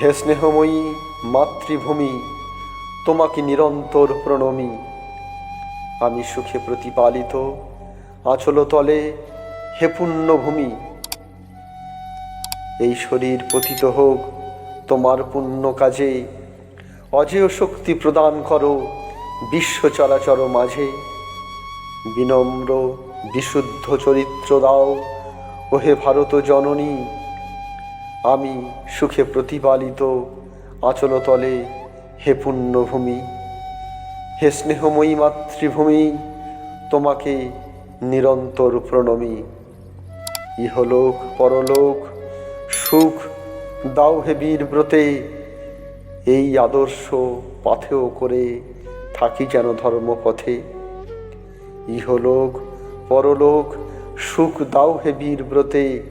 হে স্নেহময়ী মাতৃভূমি, তোমাকে নিরন্তর প্রণমী। আমি সুখে প্রতিপালিত আচল তলে হে পুণ্যভূমি। এই শরীর পতিত হোক তোমার পুণ্য কাজে, অজেয় শক্তি প্রদান করো বিশ্ব চরাচর মাঝে। বিনম্র বিশুদ্ধ চরিত্র দাও, ওহে ভারত জননী আমি সুখে প্রতিপালিত আচলতলে হে পুণ্যভূমি, হে স্নেহময়ী মাতৃভূমি, তোমাকে নিরন্তর প্রণমী। ইহলোক, পরলোক, সুখ, দাও হে বীর ব্রতে, এই আদর্শ পাথেও করে থাকি যেন ধর্মপথে। ইহলোক, পরলোক, সুখ, দাও হে বীর ব্রতে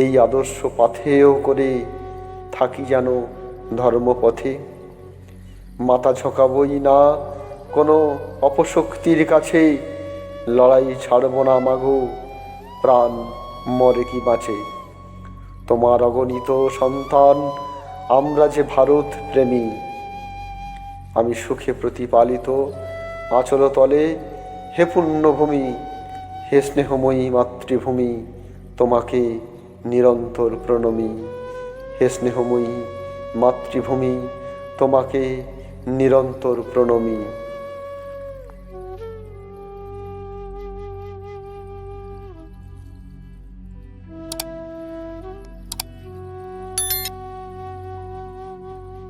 এই আদর্শ পাথেয় করে থাকি যেন ধর্মপথে। মাথা ঝোঁকাবই না কোনো অপশক্তির কাছে, লড়াই ছাড়ব না মাগো, প্রাণ মরে কি বাঁচে। তোমার অগণিত সন্তান, আমরা যে ভারত প্রেমী। আমি সুখে প্রতিপালিত আচলতলে হে পুণ্যভূমি হে স্নেহময়ী মাতৃভূমি, তোমাকে নিরন্তর প্রণমী হে স্নেহময়ী মাতৃভূমি তোমাকে নিরন্তর প্রণমী।